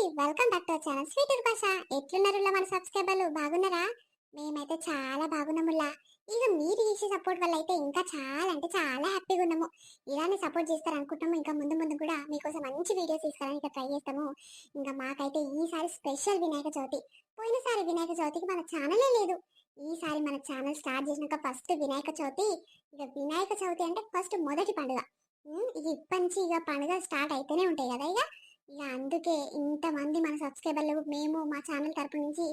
Welcome back to channel sweet భాష ఎట్లున్నారు మన సబ్స్క్రైబర్లు బాగున్నారా? మేమైతే చాలా బాగున్నాముల్లా. ఇక మీరు చేసే సపోర్ట్ వల్ల అయితే ఇంకా చాలా అంటే చాలా హ్యాపీగా ఉన్నాము. ఇలానే సపోర్ట్ చేస్తారు అనుకుంటాము ఇంకా ముందు ముందు కూడా మీకోసం మంచి వీడియోస్ తీసుకోవడానికి ట్రై చేస్తాము. ఇంకా మాకైతే ఈసారి స్పెషల్ వినాయక చవితి. పోయినసారి వినాయక చవితికి మన ఛానలే లేదు. ఈసారి మన ఛానల్ స్టార్ట్ చేసినాక ఫస్ట్ వినాయక చవితి. ఇక వినాయక చవితి అంటే ఫస్ట్ మొదటి పండుగ. ఇప్పటి నుంచి ఇక పండుగ స్టార్ట్ అయితేనే ఉంటాయి కదా ఇక. ఇక అందుకే ఇంతమంది మన సబ్స్క్రైబర్లు మేము మా ఛానల్ తరపు నుంచి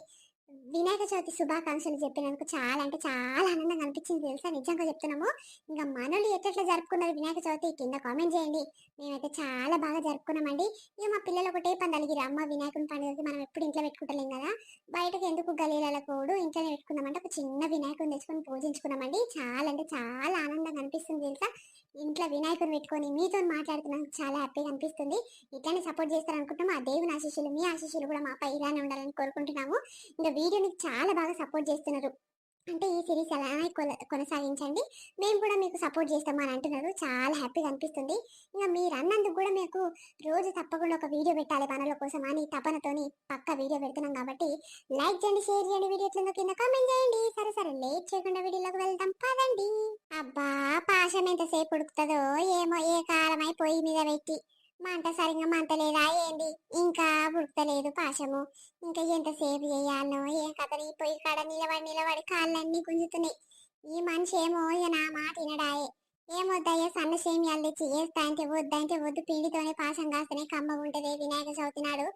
వినాయక చవితి శుభాకాంక్షలు చెప్పినందుకు చాలా అంటే చాలా ఆనందంగా అనిపించింది తెలుసా? నిజంగా చెప్తున్నాము. ఇంకా మనలు ఎట్లెట్లా జరుపుకున్నారు వినాయక చవితి కింద కామెంట్ చేయండి. మేమైతే చాలా బాగా జరుపుకున్నామండి. ఇక మా పిల్లలు ఒకటే పని అలిగిరు అమ్మ వినాయకుని పండుగకి మనం ఎప్పుడు ఇంట్లో పెట్టుకుంటలేం కదా. బయటకు ఎందుకు గలీలలో కూడా ఇంట్లోనే పెట్టుకున్నామంటే ఒక చిన్న వినాయకుని తెచ్చుకొని పూజించుకున్నామండి. చాలా అంటే చాలా ఆనందంగా అనిపిస్తుంది తెలుసా? ఇంట్లో వినాయకుని పెట్టుకొని మీతో మాట్లాడుతున్నాను చాలా హ్యాపీగా అనిపిస్తుంది. ఇట్లానే సపోర్ట్ చేస్తారనుకుంటున్నాము. ఆ దేవుని ఆశీస్సులు మీ ఆశీస్సులు కూడా మాపై ఇలానే ఉండాలని కోరుకుంటున్నాము. ఇంకా వీడియోని చాలా బాగా సపోర్ట్ చేస్తున్నారు. అంటే ఈ సిరీస్ అలానే కొన- కొనసాగించండి. మేము కూడా మీకు సపోర్ట్ చేస్తాము అని అంటున్నారు. చాలా హ్యాపీగా అనిపిస్తుంది. ఇంకా మీరు అన్నందుకు కూడా మీకు రోజు తప్పకుండా ఒక వీడియో పెట్టాలి పనుల కోసం అని తపనతోని పక్క వీడియో పెడుతున్నాం కాబట్టి లైక్ చేయండి షేర్ చేయండి వీడియో ఎట్లుందో కింద కామెంట్ చేయండి. సరే సరే లేట్ చేయకుండా వీడియోలోకి వెళ్దాం. పదండి. అబ్బా పాశం ఎంతసేపు ఉడుకుతుందో ఏమో ఏ కాలమై అయిపోయి మీద పెట్టి. మంట సరిగ్గా మంట లేదా ఏంది? ఇంకా ఉడకలేదు పాశము. ఇంకా ఎంతసేపు చేయాలనో ఏం కథని పొయ్యి కాడ నిలబడి నిలబడి కాళ్ళన్నీ గుంజుతున్నాయి. ఈ మనిషి ఏమో నా మాట వినడాయే. ఏమొద్దయ్యా సన్న సేమియాలు తెచ్చి వేస్తాంటే వద్దంటే వద్దు పిండితోనే పాశం కాస్తనే కమ్మ ఉంటది వినాయక చవితి నాడు.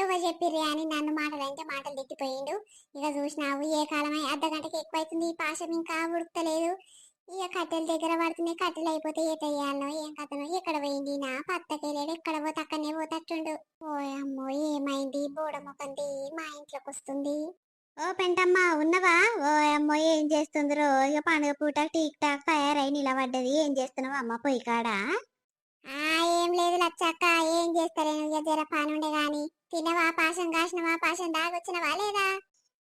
ఎవరు చెప్పిర్రి అని నన్ను మాటలు అంటే మాటలు తిట్టిపోయిండు. ఇక చూసినావు ఏ కాలమై అర్ధ గంటకి ఎక్కువైతుంది ఈ పాశం ఇంకా ఉడకలేదు. ఇక కట్టెల దగ్గర పడుతున్నాయి కట్టెలు అయిపోతే ఏట వేయాలనో ఏం కథనో ఎక్కడ పోయింది నా పత్తకెళ్ళాడు ఎక్కడ పోతే అక్కడనే పోతట్టుండు ఓ అమ్మో ఏమైంది? బోడ మొకంది మా ఇంట్లోకి వస్తుంది. ఓ పెంటమ్మ ఉన్నవా? ఓ అమ్మో ఏం చేస్తుందిరో? ఇక పండుగ పూట టీక్ టాక్ తయారై నిలబడ్డది. ఏం చేస్తున్నావు అమ్మ పొయ్యి కాడా? ఆ ఏం లేదు లచ్చక్క ఏం చేస్తారేను ఇక జర పని ఉండే గాని. తినవా? పాశం కాసినవా? పాశం దాగొచ్చినవా లేదా?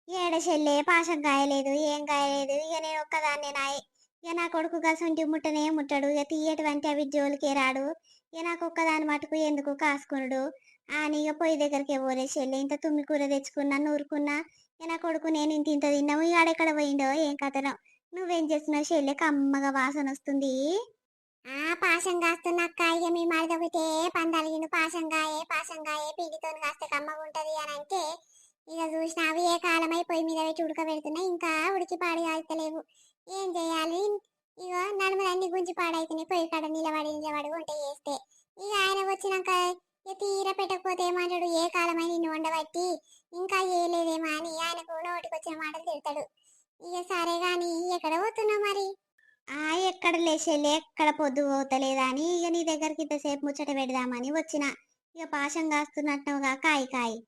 ఏడ చెల్లే పాశం కాయలేదు ఏం కాయలేదు. ఇక నేను ఒక్కదాన్నే నాయ్. ఇక నా కొడుకు గసంటి ముట్టనే ముట్టడు. ఇక తీయటువంటి అవి జోలికే రాడు. ఇక నాకు ఒక్కదాని మటుకు ఎందుకు కాసుకునుడు? అని ఇక పొయ్యి దగ్గరికి పోలే చెల్లె ఇంత తుమ్మి కూర తెచ్చుకున్నా నూరుకున్నా ఇక నా కొడుకు నేను ఇంత ఇంత తిన్నాము ఇక ఆడెక్కడ పోయిండో ఏం కథనో. నువ్వేం చేస్తున్నావు చెల్లె? కమ్మగా వాసన వస్తుంది. ఆ పాశం కాస్తున్న అక్క ఇక మీ మరిది ఒకటే పందలిగిండు పాశం కాయే పాశం పిండితో కాస్తే కమ్మగా ఉంటది అని అంటే ఇక చూసినావి ఏ కాలమై పొయ్యి మీద పెట్టి ఉడకబెడుతున్నా ఇంకా ఉడికి పాడి కాల్తలేవు ఏం చేయాలి? ఇక నడుములన్నీ గుంజి పాడైతున్నాయి. పొయ్యి కాడ నిలబడి నిలబడి వంట చేస్తే. ఇక ఆయన వచ్చినాక తీర పెట్టకపోతే ఏమంటాడు? ఏ కాలమై నిన్ను వండబట్టి ఇంకా ఏలేదేమో అని ఆయనకు నోటికి వచ్చిన మాటలు తిడతాడు. ఇక సరే గాని ఎక్కడ పోతున్నావు మరి? ఆ ఎక్కడ లేచేలే ఎక్కడ పొద్దు పోతలేదా అని ఇక నీ దగ్గరికి ఇంతసేపు ముచ్చట పెడదామని వచ్చిన. ఇక పాశం కాస్తున్నట్టుగా కాయి కాయి.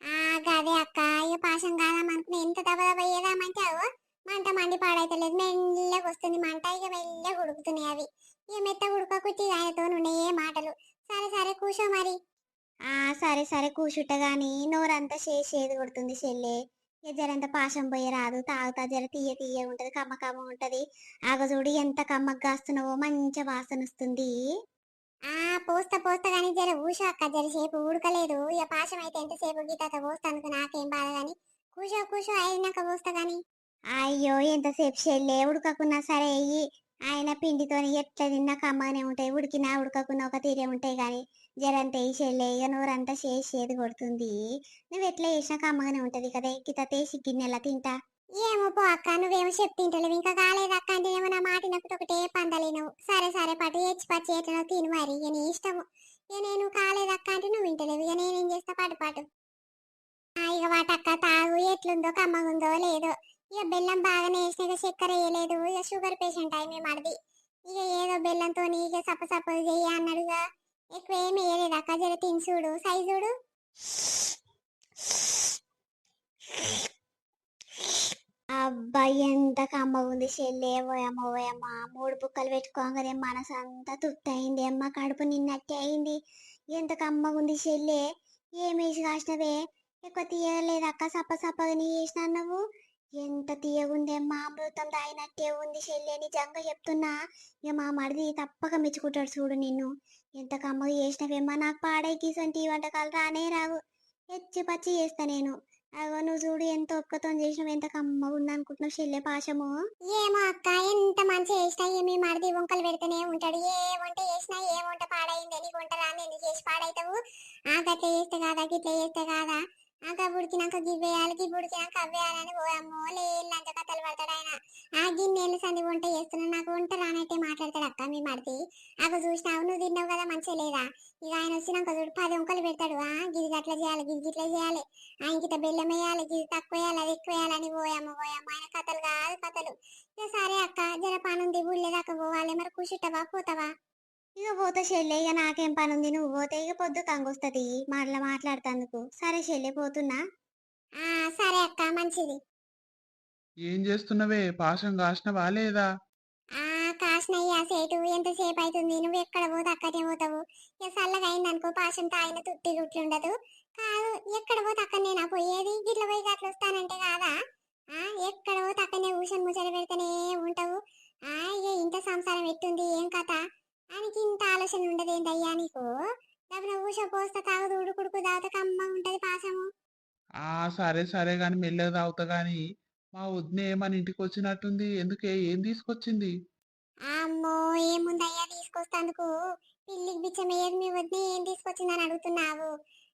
ఆ గదే అక్క. ఇక పాశం కాదామనుకుని ఎంత దెబ్బ దెబ్బ ఏదామంటావు మంట మండి పాడైతలేదు. మెల్లగా వస్తుంది మంట. ఇక మెల్లగా ఉడుకుతున్నాయి అవి. ఇక మెత్త ఉడకకుచ్చి ఆయనతో ఏ మాటలు. సరే సరే కూర్చో మరి. ఆ సరే సరే కూర్చుంట గాని నోరంతా చేసేది కొడుతుంది చెల్లె. ఇక జరంత పాశం పోయి రాదు. తాగుతా జర తీయ తీయ ఉంటది. కమ్మ కమ్మ ఉంటది. ఆగ చూడు ఎంత కమ్మగా కాస్తున్నావో. మంచి వాసన వస్తుంది. ఆ పోస్తా పోస్తా కానీ జర ఊషో అక్క. జర సేపు ఉడకలేదు. ఇక పాశం అయితే ఎంతసేపు గీత పోస్తా అనుకో నాకేం బాధ గాని. కూర్చో కూర్చో. అయినాక పోస్తా గాని. అయ్యో ఎంతసేపు చెల్లే ఉడకకున్నా సరే అయ్యి ఆయన పిండితోని ఎట్లా తిన్నా కమ్మగానే ఉంటాయి. ఉడికినా ఉడకకున్నా ఒక తీరే ఉంటాయి కానీ జరంత ఈ చెల్లె ఇక నోరంతా చేసేది కొడుతుంది. నువ్వు ఎట్లా చేసినా కమ్మగానే ఉంటది కదా. గిత తేసి గిన్నెలా తింటా? ఏమో పో అక్క నువ్వేమో చెప్తింటలేవు ఇంకా కాలేదు అక్క అంటే ఏమో నా మాట నాకు ఒకటే పందలేను సరే సరే పట్టు. ఏచి పచ్చి ఎట్లనో తిను మరి. ఇక నీ ఇష్టము. ఇక నేను కాలేదు అక్క అంటే నువ్వు వింటలేవు. ఇక నేనేం చేస్తా? పాటు పాటు ఇక వాటక్క తాగు. ఎట్లుందో కమ్మగుందో లేదో ఇక బెల్లం బాగానే వేసినాక చక్కెర వేయలేదు. ఇక షుగర్ పేషెంట్ అయి మేము అడిది ఇక ఏదో బెల్లంతో ఇక సప్ప సప్ప చెయ్యి అన్నాడుగా ఎక్కువ ఏమి వేయలేదు అక్క. జర తిని చూడు. సైజుడు అబ్బా ఎంత కమ్మగా ఉంది చెల్లె. ఓయమ్మ మూడు బుక్కలు పెట్టుకోగానే మనసు అంతా తుత్తి అయింది అమ్మ కడుపు నిన్నట్టే అయింది. ఎంత కమ్మగా ఉంది చెల్లె. ఏమేసి కాసినవే. ఎక్కువ తీయలేదు అక్క. సప్ప సప్పగా నీ చేసిన నువ్వు. ఎంత తీయగుందే అమ్మ అమృతం తాగినట్టే ఉంది చెల్లె నిజంగా చెప్తున్నా. ఇక మా మరిది తప్పక మెచ్చుకుంటాడు చూడు నిన్ను. ఎంత కమ్మగా చేసినవేమ్మా నాకు పాడే గీసంటి వంటకాలు రానే రావు. హెచ్చి పచ్చి చేస్తా నేను. అగో నువ్వు చూడు ఎంత ఒక్కతో చేసినావు ఎంత కమ్మగా ఉందనుకుంటున్నావు శల్లె చెల్లె పాశము. ఏమో అక్క ఎంత మంచిగా చేసినా ఏమి మరిది వంకలు పెడితేనే ఉంటాడు. ఏ వంట చేసినా ఏ వంట పాడైంది నీకు వంట రాని ఎందుకు చేసి పాడైతావు? ఆ గట్ల చేస్తే కాదా గిట్ల చేస్తే కాదా? ఉడికినాక గివ్వేయాలి గివ్వేయాలి గిబ్బుడికినాక అవ్వేయాలని పోయమ్మో అమ్మో లేళ్ళంత కథలు పడతాడు ఆయన. ఆ గిన్నెలు సంది వంట చేస్తున్నా నాకు వంట రానట్టే మాట్లాడతాడు అక్క మీ మడిది అక్క చూసినావు నువ్వు తిన్నావు కదా మంచిగా లేదా? ఇక ఆయన వచ్చినాక చూడు పది వంకలు పెడతాడు. ఆ గిది అట్లా చేయాలి గిది ఇట్లా చేయాలి. ఆయనకిత బెల్లం వేయాలి గిది తక్కువ వేయాలి అది ఎక్కువ వేయాలని పోయమ్మ పోయమ్మ ఆయన కథలు కాదు కథలు. ఇక సరే అక్క జర పనుంది ఊళ్ళో దాకా పోవాలి. మరి కూర్చుంటావా పోతావా? ఇక పోతా చెల్లె ఇక నాకేం పని ఉంది నువ్వు పోతే ఇక పొద్దు కంగొస్తుంది. మరలా మాట్లాడుతందుకు. సరే చెల్లె పోతున్నా? ఆ సరే అక్క మంచిది. ఏం చేస్తున్నవే? పాశం కాసినవా లేదా? ఆ కాసినయ్యా సేటు. ఎంతసేపు అవుతుంది నువ్వు ఎక్కడ పోతే అక్కడే పోతావు? ఇక చల్లగా అయింది అనుకో పాశం తాగిన తుట్టి గుట్లు ఉండదు కాదు ఎక్కడ పోతే అక్కడ నేను పోయేది గిట్ల పోయి గట్ల వస్తానంటే కాదా? ఆ ఎక్కడ పోతే అక్కడనే ఊషన్ ముచ్చట పెడితేనే ఉంటావు. ఆ ఇక ఇంత సంసారం ఎట్టుంది? ఏం కథ? ఆయనకి ఇంత ఆలోచన ఉండదు ఏందయ్యా నీకు? డబ్బున ఊష పోస్తా తాగుదు ఉడుకుడుకు తాగుతా కమ్మ ఉంటది పాశము ఆ సరే సరే గాని మెల్లగా తాగుతా గాని మా వదిన మన ఇంటికి వచ్చినట్టుంది? ఎందుకే? ఏం తీసుకొచ్చింది? అమ్మో ఏముందయ్యా తీసుకొస్తందుకు? పిల్లికి బిచ్చం ఏది మీ వద్ద ఏం తీసుకొచ్చిందని అడుగుతున్నావు?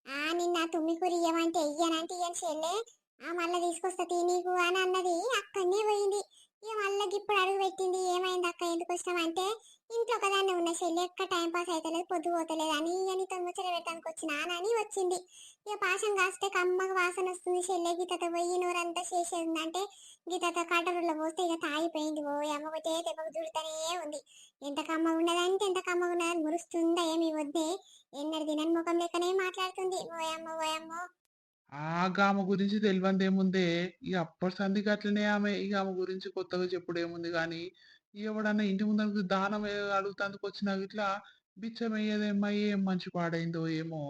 ఆ నిన్న తుమ్మి కూర ఇయ్యమంటే ఇయ్యనంటే ఇయ్యని చెల్లె? ఆ మళ్ళా తీసుకొస్తా తీ నీకు అని అన్నది అక్కడనే పోయింది. ఇక మళ్ళీ ఇప్పుడు అడుగు పెట్టింది ఏమైంది అక్క ఎందుకు వచ్చినామంటే ఇంట్లో ఒకదాన్ని ఉన్న. చెల్లి ఎక్క టైం పాస్ అవుతలేదు పొద్దు పోతలేదు అని ఇక నీతో ముచ్చట పెట్టడానికి వచ్చినా అని వచ్చింది. ఇక పాశం కాస్తే కమ్మగా వాసన వస్తుంది. చెల్లె గీతతో పోయి నోరంతా చేసేది అంటే గీతతో కట్టరులో పోస్తే ఇక తాగిపోయింది. ఓ అమ్మ ఒకటే దెబ్బకు దుడుతూనే ఉంది. ఎంత కమ్మ ఉన్నదంటే ఎంత కమ్మ ఉన్నదని మురుస్తుందా ఏమి వద్దే. ఎన్నడు దినని ముఖం లెక్కనే మాట్లాడుతుంది. ఓయమ్మ ఓయమ్మో. ఆ గామ గురించి తెలియంది ఏముందే ఇక అప్పటి సందికి అట్లనే ఆమె ఇక ఆమె గురించి కొత్తగా చెప్పుడు ఏముంది కానీ ఎవడన్నా ఇంటి ముందరకు దానం అడుగుతందుకు వచ్చినా ఇట్లా బిచ్చం వేయదేమ్మా ఏం మంచి పాడైందో ఏమో.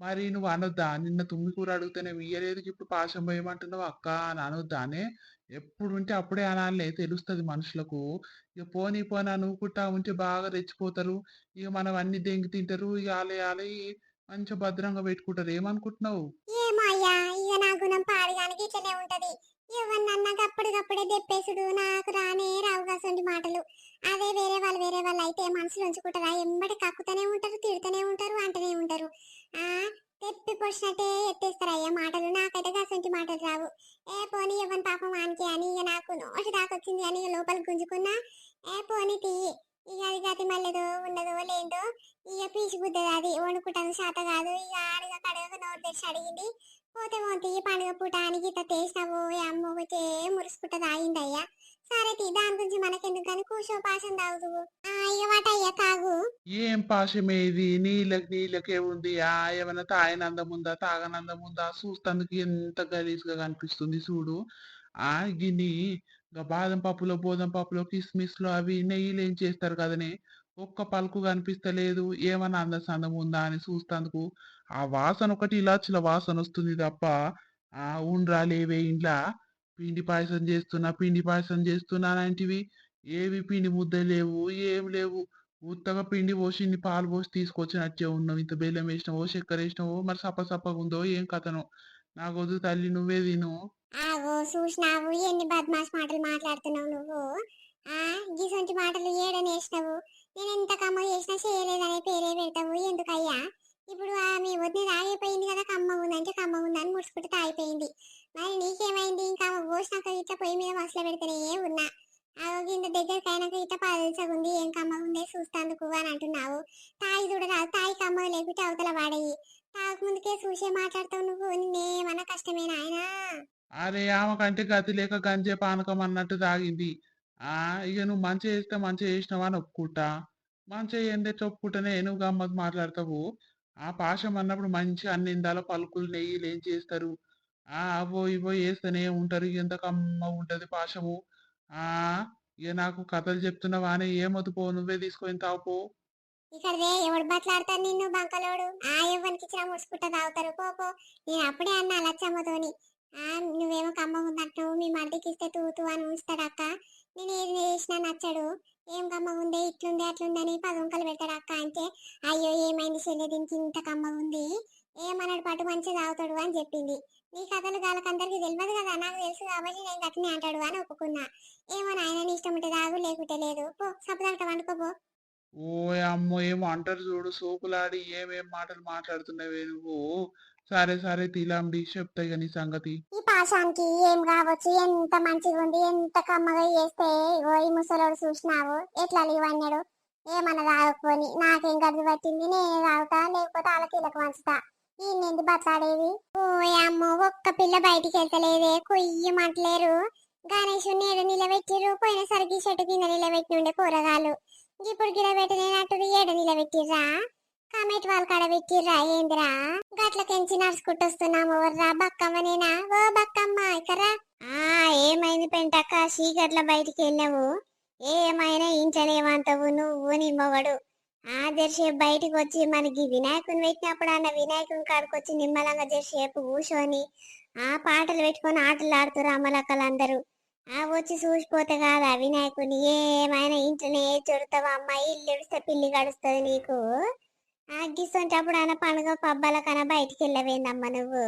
మరి నువ్వు అనొద్దా? నిన్న తుమ్మి కూర అడిగితేనే ఇయ్యలేదు ఇప్పుడు పాశం పోయమంటున్నావు అక్క అని అనొద్దానే? ఎప్పుడు ఉంటే అప్పుడే అనాలే తెలుస్తుంది మనుషులకు. ఇక పోనీ పోనా అనుకుంటా ఉంటే బాగా రెచ్చిపోతారు. ఇక మనం అన్ని దెంగి తింటారు? ఇక ఆలే ఆలే మంచిగా భద్రంగా పెట్టుకుంటారు. ఏమనుకుంటున్నావు? ఇక నా గుణం ఇట్లనే ఉంటది. ఎవరినన్నాక అప్పటికప్పుడే దెప్పేసుడు. నాకు రానే రావు కాసండి మాటలు. అదే వేరే వాళ్ళు వేరే వాళ్ళు అయితే మనసులో ఉంచుకుంటారా? ఎంబడి కక్కుతూనే ఉంటారు తిడుతూనే ఉంటారు అంటనే ఉంటారు. ఆ తెప్పి పొడిచినట్టే ఎత్తేస్తారు అయ్యా మాటలు. నాకైతే కాసంటి మాటలు రావు. ఏ పోనీ ఎవరి పాపం ఆనికి అని ఇక నాకు నోటి దాకొచ్చింది అని ఇక లోపలికి గుంజుకున్నా. ఏ పోనీ తీయి. ఇక అది గతి మళ్ళేదో ఉన్నదో లేదో ఇక పీచి బుద్ధది అది. వండుకుంటాను శాత కాదు. ఇక అడగ కడగ నోరు తెరిచి అడిగింది. పోతే పోతే ఈ పండుగ పూట అని గీత తీసినావు అమ్మ వచ్చే మురుసుకుంటా తాగిందయ్యా సరే తీ దాని గురించి మనకెందుకు కానీ కూర్చో పాసం తాగుదు ఆ తాగు. ఏం పాశమేది నీళ్ళకి నీళ్ళకే ఉంది. ఆ ఏమైనా తాగనందం ఉందా తాగనందం ఉందా చూస్తందుకు ఎంత గలీజ్గా కనిపిస్తుంది చూడు. ఆ గిని బాదం పప్పులో బోదం పప్పులో కిస్మిస్లో అవి నెయ్యిలు ఏం చేస్తారు కదనే? ఒక్క పలుకు కనిపిస్తలేదు. ఏమన్నా అందసందం ఉందా అని చూస్తందుకు. ఆ వాసన ఒకటి ఇలాచిల వాసన వస్తుంది తప్ప ఆ ఉండ్రాలేవే ఇంట్లో పిండి పాయసం చేస్తున్నా పిండి పాయసం చేస్తున్నా అలాంటివి ఏవి పిండి ముద్ద లేవు ఏం లేవు. ఉత్తగా పిండి పోసి పాలు పోసి తీసుకొచ్చినట్టే ఉన్నావు ఇంత బెల్లం వేసినావో చక్కెర వేసినావో మరి సప్ప సప్పగా ఉందో ఏం కథను. నాకు వద్దు తల్లి నువ్వే తిను. ఆగో చూసినావు ఎన్ని బద్మాష్ మాటలు మాట్లాడుతున్నావు నువ్వు? ఆ గిసొంటి మాటలు ఏడనేసినావు? నేను ఎంత కమ్మ చేసినా చేయలేదనే పేరే పెడతావు? ఎందుకయ్యా? ఇప్పుడు ఆమె వదిన తాగిపోయింది కదా కమ్మ ఉందంటే కమ్మ ఉందని ముడుచుకుంటూ తాగిపోయింది. మరి నీకేమైంది? ఇంకా ఆమె పోసినాక ఇట్లా పొయ్యి మీద మసలు పెడితేనే ఉన్నా. అవి ఇంత దగ్గరికి అయినాక ఇట్లా పదల్సగుంది ఏం కమ్మ ఉందే చూస్తాందుకు అని అంటున్నావు. తాయి చూడరాదు తాయి కమ్మ లేకుంటే అవతల వాడేయి. తాగక ముందుకే చూసే మాట్లాడతావు నువ్వు నిన్నేమన్నా కష్టమేనా ఆయన అరే ఆమెకంటే గతి లేక గంజే పానకం అన్నట్టు తాగింది. ఆ ఇక నువ్వు మంచి చేస్తే మంచిగా చేసినావా అని ఒప్పుకుంటా. మంచిగా ఏందే చెప్పుకుంటేనే నువ్వు గమ్మత్ మాట్లాడతావు. ఆ పాశం అన్నప్పుడు మంచిగా అన్ని ఇందాల పలుకులు నెయ్యిలు ఏం చేస్తారు? ఆ అవో ఇవో వేస్తూనే ఉంటారు. ఎంత కమ్మ ఉంటది పాశము ఆ ఇక నాకు కథలు చెప్తున్నావా అని ఏమొద్దు పో నువ్వే తీసుకొని తావుపో ఇక్కడదే ఎవడు బట్లాడతారు నిన్ను బంకలోడు? ఆ ఎవరికి ఇచ్చిన ముడుచుకుంటా తాగుతారు. పోపో నేను అప్పుడే అన్నా లచ్చమ్మతోని. ఆ నువ్వేమో కమ్మ ఉందంటావు మీ మరిదికి ఇస్తే తూతూ అని ఉంచుతాడు అక్క. నేను ఏది చేసినా నచ్చడు. ఏం కమ్మ ఉంది? ఇట్లుంది అట్లుంది అని పదొంకలు పెడతాడు అక్క అంటే అయ్యో ఏమైంది చెల్లె దీనికి ఇంత కమ్మ ఉంది? ఏమన్నాడు పట్టు మంచిగా తాగుతాడు అని చెప్పింది. నీ కథలు గాలకందరికి తెలియదు కదా? నాకు తెలుసు కాబట్టి నేను గట్టినే అంటాడు అని ఒప్పుకున్నా. ఏమో నాయన నీ ఇష్టం ఉంటే తాగు లేకుంటే లేదు. పో సపదాట వండుకోపో ఓ అమ్మో ఏమో అంటారు చూడు సోకులాడి ఏమేం మాటలు మాట్లాడుతున్నావే నువ్వు? సరే సరే తీలాంబి చెప్తా ఇక నీ సంగతి. ఈ పాశానికి ఏం కావచ్చు? ఎంత మంచిగా ఉంది? ఎంత కమ్మగా చేస్తే ఓ ఈ ముసలోడు చూసినావు? ఎట్లా లేవన్నాడు? ఏమన్నా తాగకపోని? నాకేం గడ్డి పట్టింది? నేనే తాగుతా లేకపోతే వాళ్ళ కీలక మంచుతా ఈ బట్లాడేది ఓ అమ్మో ఒక్క పిల్ల బయటికి వెళ్తలేదే. కొయ్యి మంటలేరు. గణేష్ నేడు నిలబెట్టిరు పోయినసరికి చెట్టు కింద నిలబెట్టి ఉండే కూరగాయలు ఇప్పుడు గిడ పెట్టినట్టు ఏడు నిలబెట్టిర్రా? కామెంట్ వాళ్ళ కాడ పెట్టిర్రా ఏందిరా? గట్ల కెంచి నడుచుకుంటూ వస్తున్నాము బక్కమ్మ నేనా? ఓ బక్కమ్మ ఇకరా ఆ ఏమైంది పెంటక్క? చీకట్ల బయటికి వెళ్ళావు. ఏమైనా ఇంటలేమంటావు నువ్వు నీ మొగడు. ఆ జర్సేపు బయటికి వచ్చి మనకి వినాయకుని పెట్టినప్పుడు అన్న వినాయకుని కాడికి వచ్చి నిమ్మలంగా జర్సేపు కూర్చొని ఆ పాటలు పెట్టుకొని ఆటలు ఆడుతురు అమ్మలక్కలందరూ. ఆ వచ్చి చూసిపోతే కాదా వినాయకుని? ఏమైనా ఇంట్లోనే చెడుతావా అమ్మాయి ఇల్లు ఇడిస్తే పిల్లి గడుస్తుంది నీకు. అగ్గిస్తుంటప్పుడు అన్న పండుగ పబ్బాలకన్నా బయటికి వెళ్ళవేందమ్మా నువ్వు?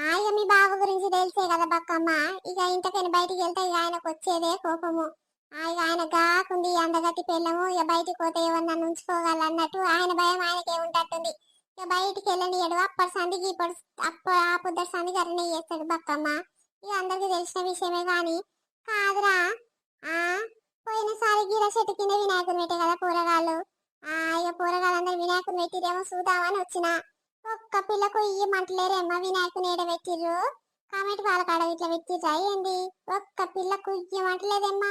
ఆయన మీ బావ గురించి తెలిసే కదా బక్కమ్మ. ఇక ఇంతకైనా బయటికి వెళ్తే ఇక ఆయనకు వచ్చేదే కోపము. ఆ ఇక ఆయన గాకుంది అందగట్టి పెళ్ళము. ఇక బయటికి పోతే ఏమన్నా ఉంచుకోగలన్నట్టు ఆయన భయం ఆయనకే ఉంటట్టుంది. ఇక బయటికి వెళ్ళనియడు అప్పటి సందికి ఇప్పుడు అప్ప ఆ పొద్దుటి సందికి అరనే చేస్తాడు బక్కమ్మ. ఇక అందరికీ తెలిసిన విషయమే కానీ కాదురా. ఆ పోయినసారి గిరా చెట్టు కింద వినాయకుడు పెట్టే కదా కూరగాయలు. ఇక కూరగాయలందరూ వినాయకుని పెట్టిరేమో చూద్దామని వచ్చిన. ఒక్క పిల్లకు ఇయ్యి వినాయకుని ఏడ పెట్టిర్రు. కామెంట్ వాళ్ళ కాడ ఇట్లా పెట్టిర్రా ఏంది? ఒక్క పిల్లకు ఇయ్యి మంటలేదేమ్మా?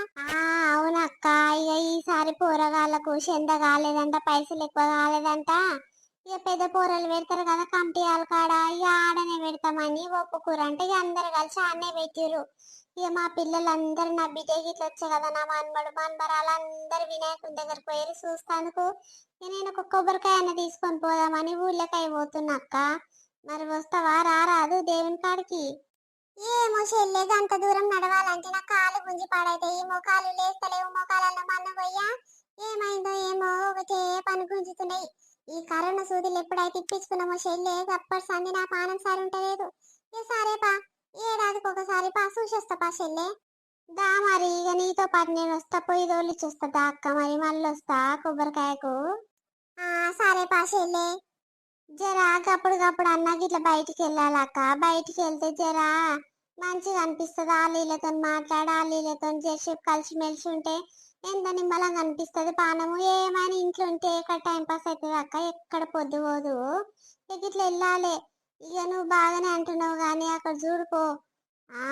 అవునక్క ఇక ఈసారి పోరగాళ్ళకు చెంద కాలేదంట పైసలు ఎక్కువ కాలేదంట. ఇక పెద్ద పోరలు పెడతారు కదా కమిటీ వాళ్ళ కాడ ఇక ఆడనే పెడతామని ఒప్పుకోరంటే ఇక అందరు కలిసి ఆడనే పెట్టిర్రు. ఇక మా పిల్లలందరూ నా బిడ్డకి ఇట్లా వచ్చే కదా నా మన్మడు మన్మరాలు అందరు వినాయకుని దగ్గరకు పోయి చూస్తానుకు నేను ఒక కొబ్బరికాయ అన్న తీసుకొని పోదామని ఊళ్ళకాయ పోతున్నా అక్క. మరి వస్తావా? రారాదు దేవుని కాడికి. ఏమో చెల్లేదు అంత దూరం నడవాలంటే నా కాలు గుంజి పాడైతాయి. మోకాలు లేస్తలేవు మోకాలలో మన్ను పోయ్యా. ఏమైందో ఏమో ఒకటే పని గుంజుతున్నాయి. ఈ కరోనా సూదులు ఎప్పుడైతే ఇప్పించుకున్నామో చెల్లే అప్పటి సంది నా పానం సారి ఉంటలేదు. ఏ సరే పా ఏడాదికి ఒకసారి పాసు చూసేస్తా పా చెల్లె. దా మరి ఇక నీతో పాటు నేను వస్తా పోయి తోలిచ్చేస్తా దా అక్క మరి మళ్ళీ వస్తా కొబ్బరికాయకు. ఆ సరే పా చెల్లె. జరా అప్పటికప్పుడు అన్నకి ఇట్లా బయటికి వెళ్ళాలక్క బయటికి వెళ్తే జరా మంచిగా అనిపిస్తుంది ఆ నీళ్ళతో మాట్లాడి ఆ నీళ్ళతో జరసేపు కలిసిమెలిసి ఉంటే ఎంత నిమ్మలంగా అనిపిస్తుంది పానము. ఏమైనా ఇంట్లో ఉంటే ఎక్కడ టైం పాస్ అవుతుంది అక్క? ఎక్కడ పొద్దు పోదు. ఇట్లా వెళ్ళాలి. ఇక నువ్వు బాగానే అంటున్నావు కానీ అక్కడ చూడుకో ఆ?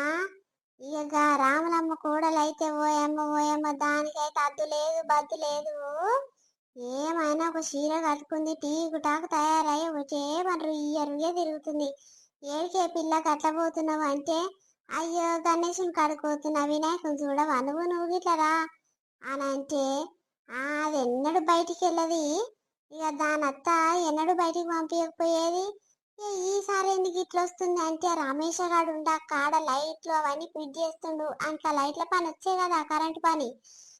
ఇక రాములమ్మ కూడలు అయితే ఓయమ్మ ఓయమ్మ దానికైతే అద్దు లేదు బద్దు లేదు. ఏమైనా ఒక చీర కట్టుకుంది టీ గుటాకు తయారై ఒకటే మన ఇయ్యరుగే తిరుగుతుంది. ఏడికే పిల్లకి అట్లా పోతున్నావు అంటే అయ్యో గణేశుని కడుకోతున్నా వినాయకుని చూడవా నువ్వు నువ్వు గిట్లరా అని అంటే అది ఎన్నడు బయటికి వెళ్ళది ఇక దాని అత్త ఎన్నడు బయటికి పంపించకపోయేది ఈసారి ఎందుకు ఇట్లా వస్తుంది అంటే రమేష్ గాడు ఉండా కాడ లైట్లు అవన్నీ ఫిట్ చేస్తుండు. అంత లైట్ల పని వచ్చే కదా కరెంట్ పని.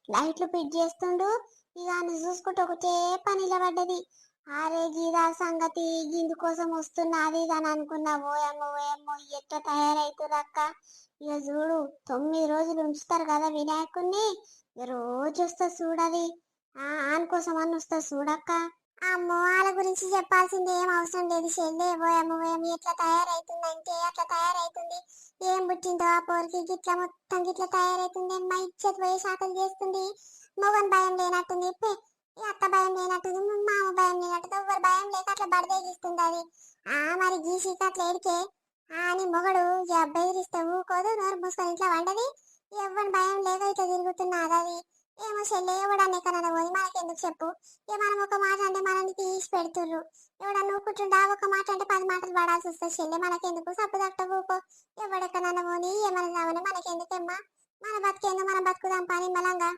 లైట్లు ఫిట్ చేస్తుండు. ఇక ఆయన చూసుకుంటే ఒకటే పని నిలబడ్డది. అరే గీదా సంగతి గిందు కోసం వస్తున్నది ఇది అని అనుకున్నా. ఓయమ్మో ఓయమ్మో ఎట్లా తయారైతురక్క ఇక చూడు తొమ్మిది రోజులు ఉంచుతారు కదా వినాయకుడిని రోజు వస్తా చూడది ఆన్ కోసం అని వస్తా చూడక్క అమ్మో వాళ్ళ గురించి చెప్పాల్సింది ఏం అవసరం లేదు. చెల్లె పోయమ్మ పోయమ్మ ఎట్లా తయారవుతుందంటే అట్లా తయారైతుంది. ఏం పుట్టిందో ఆ పోరికి గిట్లా మొత్తం గిట్లా తయారైతుంది. మా ఇచ్చేది పోయి శాఖలు చేస్తుంది. మొగన్ భయం లేనట్టుంది. అత్త భయం లేనట్టుంది. మా మామ భయం లేనట్టుంది. ఎవరు భయం లేక అట్లా బడదేగిస్తుంది అది. ఆ మరి గీసి అట్లా ఎడికే ఆ అని మొగడు అబ్బాయి బెదిరిస్తే ఊకోదు నోరు మూసుకొని ఇట్లా వండది. ఎవరి భయం లేక ఇట్లా తిరుగుతున్నది అది. ఏమో చెల్లె ఎవడన్నా ఎక్కడన్నా పోయి మనకెందుకు చెప్పు. ఇక మనం ఒక మాట అంటే మనల్ని తీసి పెడుతుర్రు. ఎవడన్నా ఊకుంటుండా ఒక మాట అంటే పది మాటలు పడాల్సి వస్తుంది చెల్లె. మనకెందుకు సప్పు తట్టబోకో ఎవడెక్కడన్నా పోని ఏమన్నా కావాలి మనకెందుకమ్మా? మన బతికేందో మనం బతుకుదాం పని మలంగా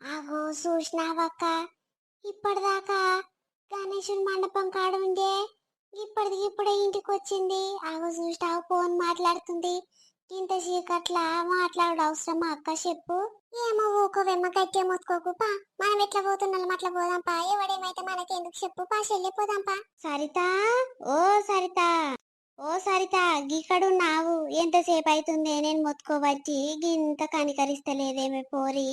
ఆగో చూసినావక్క? ఇప్పటిదాకా గణేశుని మండపం కాడ ఉండే ఇప్పటికి ఇప్పుడే ఇంటికి వచ్చింది ఆగో చూసినావు? ఫోన్ మాట్లాడుతుంది. ఇంత చీకట్లా మాట్లాడు అవసరమా అక్క చెప్పు? ఏమో ఊకోవేమ్మ గట్టిగా మొత్తుకోకు పా. మనం ఎట్లా పోతున్నాం? అట్లా పోదాంపా ఎవడేమైతే మనకెందుకు చెప్పు పా. చెల్లిపోదాంపా సరిత? ఓ సరిత. ఓ సరిత గిక్కడున్నావు ఎంతసేపు అవుతుందే నేను మొత్తుకోబట్టి గింత కనికరిస్తలేదేమే పోరి.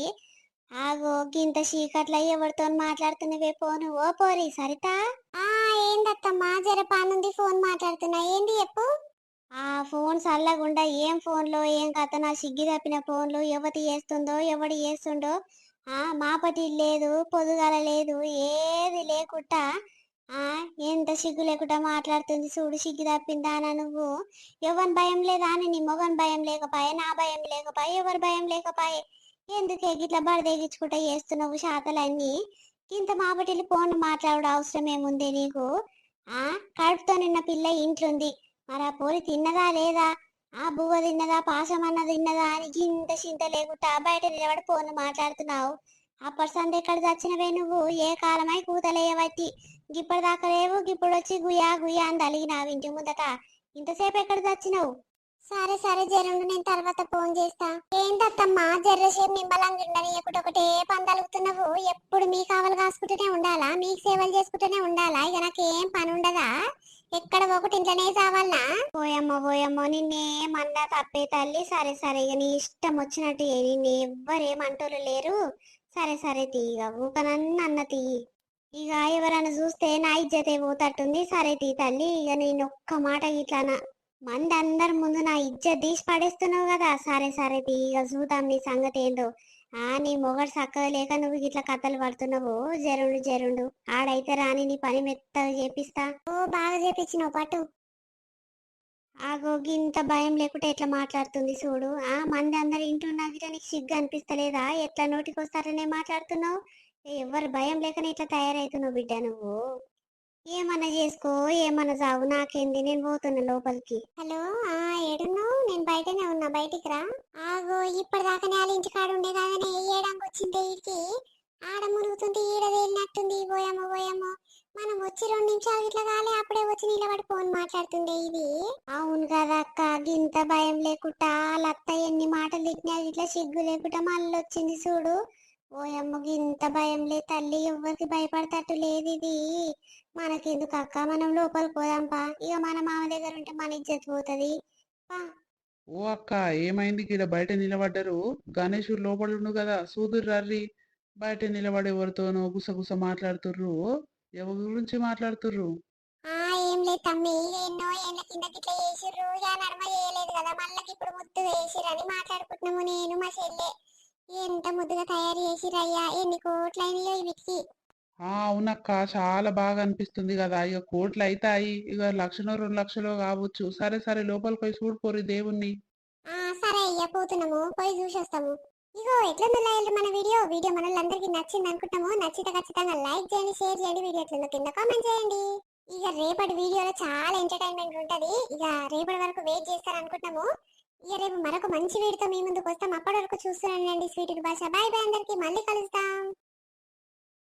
ఆగో గింత చీకట్ల ఎవరితో మాట్లాడుతున్నవే పోను. ఓ పోరి సరిత? ఆ ఏందత్తమ్మా? జర పానుంది ఫోన్ మాట్లాడుతున్నా. ఏంది చెప్పు? ఆ ఫోన్ చల్లగుండా ఏం ఫోన్లో ఏం కథ? నా సిగ్గి తప్పిన ఫోన్లు ఎవతి చేస్తుందో ఎవడు చేస్తుండో ఆ మాపటి లేదు పొదుగల లేదు ఏది లేకుండా ఆ ఎంత సిగ్గు లేకుండా మాట్లాడుతుంది చూడు సిగ్గు తప్పిందానా నువ్వు. ఎవరి భయం లేదా అని నీ మొగన్ భయం లేకపాయే నా భయం లేకపాయే ఎవరి భయం లేకపాయే. ఎందుకే గిట్లా బడదేగించుకుంటా చేస్తున్నావు శాతలన్నీ? ఇంత మాపటిల్లి ఫోన్ మాట్లాడడం అవసరం ఏముంది నీకు? ఆ కడుపుతో నిన్న పిల్ల ఇంట్లుంది. మరి ఆ తిన్నదా లేదా? ఆ బువ్వ తిన్నదా? పాసం తిన్నదా? అని ఇంత చింత లేకుండా బయట నిలబడి ఫోన్ మాట్లాడుతున్నావు. అప్పటి సంది ఎక్కడ చచ్చినవే నువ్వు? ఏ కాలమై కూతలేయబట్టి? గిప్పటిదాకా లేవు గిప్పుడు వచ్చి గుయా గుయా అని తలిగినావు ఇంటి ముందట. ఇంతసేపు ఎక్కడ చచ్చినావు? సరే సరే జరుండు నేను తర్వాత ఫోన్ చేస్తా. ఏంటత్తమ్మా జర్రసేపు నిమ్మలంగా ఉండని ఒకటే పందలుగుతున్నావు ఎప్పుడు మీ కావలు కాసుకుంటూనే ఉండాలా? మీకు సేవలు చేసుకుంటూనే ఉండాలా? ఇక నాకేం పని ఉండదా? ఎక్కడ ఒకటి ఇంట్లోనే చావాలనా పోయమ్మ పోయమ్మ నిన్నేమన్నా తప్పే తల్లి. సరే సరే ఇక నీ ఇష్టం వచ్చినట్టు నిన్ను ఎవ్వరేమంటోళ్ళు లేరు. సరే సరే తీగ ఊకనన్న అన్న తీ. ఇక ఎవరైనా చూస్తే నా ఇజ్జతే పోతట్టుంది. సరే తీ తల్లి. ఇక నేను ఒక్క మాట ఇట్లానా మంది అందరి ముందు నా ఇజ్జత్ తీసి పడేస్తున్నావు కదా. సరే సరే తీ. ఇక చూద్దాం నీ సంగతి ఏందో ఆ నీ మొగడు చక్కగా లేక నువ్వు ఇట్లా కథలు పడుతున్నావు జరుండు జరుండు. ఆడైతే రాని నీ పని మెత్తగా చేపిస్తా. ఓ బాగా చేపించినావు పట్టు. ఆగో ఇంత భయం లేకుండా ఎట్లా మాట్లాడుతుంది చూడు. ఆ మంది అందరు ఇంటున్నా గిట్ట నీకు సిగ్గు అనిపిస్తలేదా? ఎట్లా నోటికి వస్తారనే మాట్లాడుతున్నావు ఎవరు భయం లేకనే ఇట్లా తయారవుతున్నావు బిడ్డ నువ్వు. ఏమన్నా చేసుకో ఏమన్నా చావు నాకేంది? నేను పోతున్నా లోపలికి. హలో? ఆ ఏడున్నావు? నేను బయటనే ఉన్నా. బయటికి రా. ఆగో ఇప్పటిదాకా వాళ్ళ ఇంటి కాడ ఉండే కాదనే ఏడంగా వచ్చింది ఈడికి ఆడ మునుగుతుంది ఈడ తేలినట్టుంది. పోయామో పోయామో మనం వచ్చి రెండు నిమిషాలు ఇట్లా కాలే అప్పుడే వచ్చి నిలబడి ఫోన్ మాట్లాడుతుండే ఇది. అవును కదా అక్క. గింత భయం లేకుండా లత్త ఎన్ని మాటలు తిట్టినా ఇట్లా సిగ్గు లేకుండా మళ్ళీ వచ్చింది చూడు. ఓయమ్మ గింత భయం లే తల్లి. ఎవ్వరికి భయపడతట్టు లేదు ఇది. మనకెందుకు అక్క? మనం లోపలికి పోదాంపా ఇక మన మామ దగ్గర ఉంటే మన ఇజ్జత్ పోతుంది. పా. ఓ అక్క ఏమైంది? ఇక్కడ బయట నిలబడ్డరు. గణేశుడు లోపల ఉండు కదా. సూదురు రర్రి బయట నిలబడి ఎవరితోనో గుసగుస మాట్లాడుతుర్రు. ఎవరి గురించి మాట్లాడుతుర్రు? ఆ ఏం లేదు తమ్మి. ఎన్నో ఏళ్ళ కింద ఇట్లా చేసిర్రు. ఇక నడమ చేయలేదు కదా. మళ్ళీ ఇప్పుడు ముద్దు వేసిరని మాట్లాడుకుంటున్నాము నేను మా చెల్లె. ఎంత ముద్దుగా తయారు చేసిరయ్యా ఎన్ని కోట్లైనయో వీటికి. ఆ అవునక్క చాలా బాగా అనిపిస్తుంది కదా. ఇక కోట్లు అవుతాయి ఇక లక్షలో రెండు లక్షలు కావచ్చు. సరే సరే లోపలికి పోయి చూడుకోరు దేవుణ్ణి. ఆ సరే అయ్యా పోతున్నాము. పోయి చూసేస్తాము. ఇగో ఎట్లుందో మన వీడియో. వీడియో మనల్లందరికీ నచ్చింది అనుకుంటాము. నచ్చితే ఖచ్చితంగా లైక్ చేయండి షేర్ చేయండి వీడియో ఎట్లుందో కింద కామెంట్ చేయండి. ఇక రేపటి వీడియోలో చాలా ఎంటర్టైన్మెంట్ ఉంటది. ఇక రేపటి వరకు వెయిట్ చేస్తారు అనుకుంటాము. ఇక రేపు మరొక మంచి వీడియోతో మీ ముందుకు వస్తాం. అప్పటి వరకు చూస్తున్నానండి స్వీట్ భాష. బాయ్ బాయ్ అందరికి. మళ్ళీ కలుస్తాం